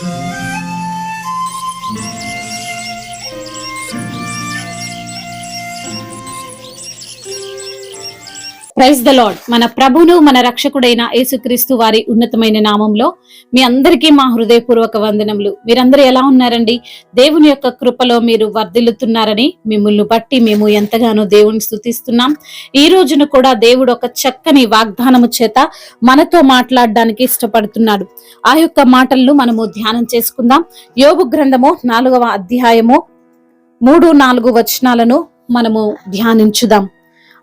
Thank you. Praise the lord మన ప్రభును మన రక్షకుడైన యేసుక్రీస్తు వారి ఉన్నతమైన నామంలో మీ అందరికీ మా హృదయపూర్వక వందనములు. మీరందరూ ఎలా ఉన్నారండి? దేవుని యొక్క కృపలో మీరు వర్ధిల్లుతున్నారని మిమ్మల్ని బట్టి మేము ఎంతగానో దేవుని స్థుతిస్తున్నాం ఈ రోజున కూడా దేవుడు ఒక చక్కని వాగ్దానము చేత మనతో మాట్లాడడానికి ఇష్టపడుతున్నాడు. ఆ యొక్క మాటలను మనము ధ్యానం చేసుకుందాం. యోగు గ్రంథము నాలుగవ అధ్యాయము మూడు నాలుగు వచనాలను మనము ధ్యానించుదాం.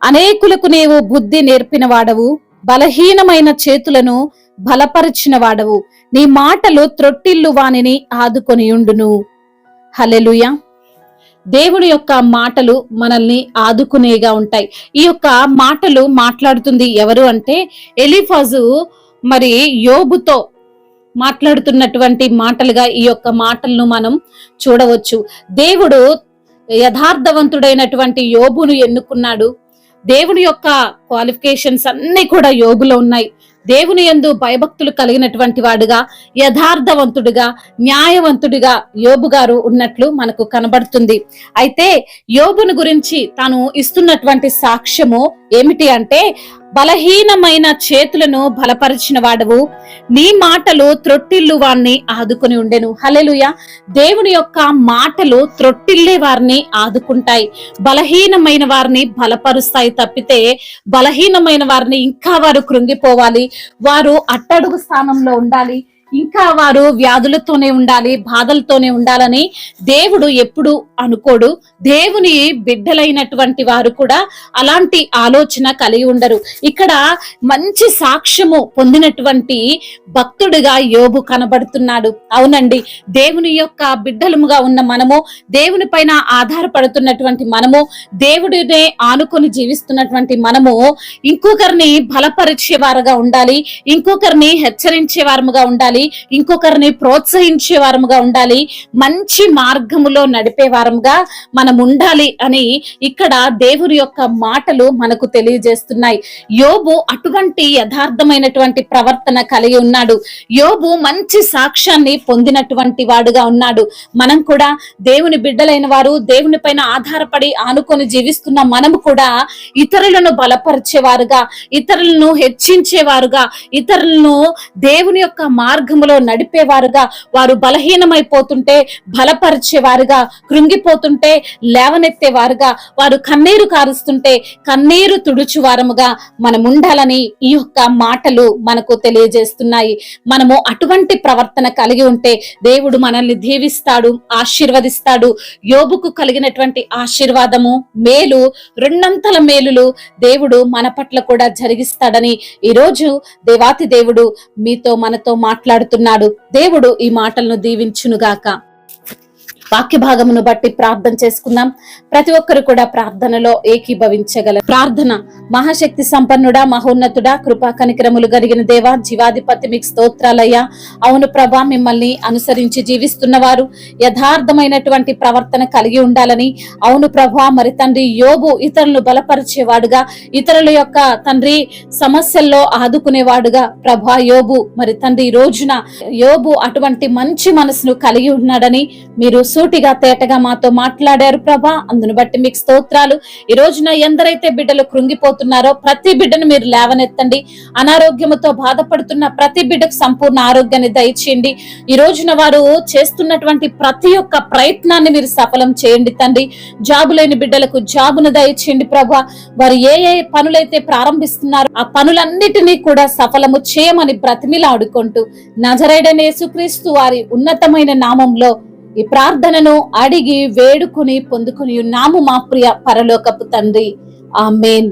అనేకులకు నీవు బుద్ధి నేర్పిన వాడవు బలహీనమైన చేతులను బలపరిచిన వాడవు నీ మాటలు త్రొట్టిల్లు వానిని ఆదుకొని ఉండును. హలెలుయ దేవుని యొక్క మాటలు మనల్ని ఆదుకునేగా ఉంటాయి. ఈ యొక్క మాటలు మాట్లాడుతుంది ఎవరు అంటే ఎలిఫాజు మరి యోబుతో మాట్లాడుతున్నటువంటి మాటలుగా ఈ యొక్క మాటలను మనం చూడవచ్చు. దేవుడు యథార్థవంతుడైనటువంటి యోబును ఎన్నుకున్నాడు. దేవుని యొక్క క్వాలిఫికేషన్స్ అన్ని కూడా యోగులో ఉన్నాయి. దేవుని యందు భయభక్తులు కలిగినటువంటి వాడుగా యథార్థవంతుడిగా న్యాయవంతుడిగా యోబు గారు ఉన్నట్లు మనకు కనబడుతుంది. అయితే యోబును గురించి తాను ఇస్తున్నటువంటి సాక్ష్యము ఏమిటి అంటే బలహీనమైన చేతులను బలపరిచిన వాడవు. నీ మాటలు త్రొట్టిల్లు వారిని ఆదుకుని ఉండెను. హలెలుయ దేవుని యొక్క మాటలు త్రొట్టిల్లే వారిని ఆదుకుంటాయి. బలహీనమైన వారిని బలపరుస్తాయి తప్పితే బలహీనమైన వారిని ఇంకా వారు కృంగిపోవాలి. వారు అట్టడుగు స్థానంలో ఉండాలి. ఇంకా వారు వ్యాధులతోనే ఉండాలి బాధలతోనే ఉండాలని దేవుడు ఎప్పుడు అనుకోడు. దేవుని బిడ్డలైనటువంటి వారు కూడా అలాంటి ఆలోచన కలిగి ఉండరు. ఇక్కడ మంచి సాక్ష్యము పొందినటువంటి భక్తుడిగా యోబు కనబడుతున్నాడు. అవునండి దేవుని యొక్క బిడ్డలముగా ఉన్న మనము దేవుని పైన ఆధారపడుతున్నటువంటి మనము దేవుడినే ఆనుకొని జీవిస్తున్నటువంటి మనము ఇంకొకరిని బలపరిచే వారుగా ఉండాలి ఇంకొకరిని హెచ్చరించే వారముగా ఉండాలి ఇంకొకరిని ప్రోత్సహించే వారముగా ఉండాలి మంచి మార్గములో నడిపే వారముగా మనం ఉండాలి అని ఇక్కడ దేవుని యొక్క మాటలు మనకు తెలియజేస్తున్నాయి. యోబు అటువంటి యథార్థమైనటువంటి ప్రవర్తన కలిగి ఉన్నాడు. యోబు మంచి సాక్ష్యాన్ని పొందినటువంటి వాడుగా ఉన్నాడు. మనం కూడా దేవుని బిడ్డలైన వారు దేవుని పైన ఆధారపడి ఆనుకొని జీవిస్తున్న మనము కూడా ఇతరులను బలపరిచేవారుగా ఇతరులను హెచ్చించేవారుగా ఇతరులను దేవుని యొక్క మార్గములో నడిపేవారుగా వారు బలహీనమైపోతుంటే బలపరిచేవారుగా కృంగిపోతుంటే లేవనెత్తేవారుగా వారు కన్నీరు కారుస్తుంటే కన్నీరు తుడుచువారముగా మనం ఉండాలని ఈ యొక్క మాటలు మనకు తెలియజేస్తున్నాయి. మనము అటువంటి ప్రవర్తన కలిగి ఉంటే దేవుడు మనల్ని దీవిస్తాడు ఆశీర్వదిస్తాడు. యోబుకు కలిగినటువంటి ఆశీర్వాదము మేలు రెండంతల మేలులు దేవుడు మన పట్ల కూడా జరిగిస్తాడని ఈరోజు దేవాతి దేవుడు మీతో మనతో మాట్లాడుతున్నాడు. దేవుడు ఈ మాటలను దీవించునుగాక. వాక్య భాగమును బట్టి ప్రార్థన చేసుకుందాం. ప్రతి ఒక్కరు కూడా ప్రార్థనలో ఏకీభవించగల ప్రార్థన మహాశక్తి సంపన్నుడా మహోన్నతుడా కృపా కనికరములు కలిగిన దేవా జీవాధిపతి మీకు స్తోత్రాలయ్యా. అవును ప్రభా మిమ్మల్ని అనుసరించి జీవిస్తున్న వారు యథార్థమైనటువంటి ప్రవర్తన కలిగి ఉండాలని. అవును ప్రభా మరి తండ్రి యోబు ఇతరులను బలపరిచేవాడుగా ఇతరుల యొక్క తండ్రి సమస్యల్లో ఆదుకునేవాడుగా ప్రభా యోబు మరి తండ్రి ఈ రోజున యోబు అటువంటి మంచి మనసును కలిగి ఉన్నాడని మీరు సూటిగా తేటగా మాతో మాట్లాడారు ప్రభా. అందును బట్టి మీకు స్తోత్రాలు. ఈ రోజున ఎందరైతే బిడ్డలు కృంగిపోతున్నారో ప్రతి బిడ్డను మీరు లేవనెత్తండి. అనారోగ్యముతో బాధపడుతున్న ప్రతి బిడ్డకు సంపూర్ణ ఆరోగ్యాన్ని దయచేయండి. ఈ రోజున వారు చేస్తున్నటువంటి ప్రతి ఒక్క ప్రయత్నాన్ని మీరు సఫలం చేయండి తండ్రి. జాబు లేని బిడ్డలకు జాబును దయచేయండి ప్రభా. వారు ఏ ఏ పనులైతే ప్రారంభిస్తున్నారో ఆ పనులన్నిటినీ కూడా సఫలము చేయమని బ్రతిమిలాడుకుంటూ నజరైడనే యేసుక్రీస్తు వారి ఉన్నతమైన నామంలో ఈ ప్రార్థనను అడిగి వేడుకుని పొందుకుని ఉన్నాము మా ప్రియ పరలోకపు తండ్రి. ఆ మేన్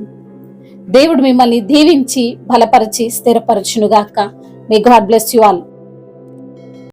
దేవుడు మిమ్మల్ని దీవించి బలపరిచి స్థిరపరచునుగాక. May God bless you all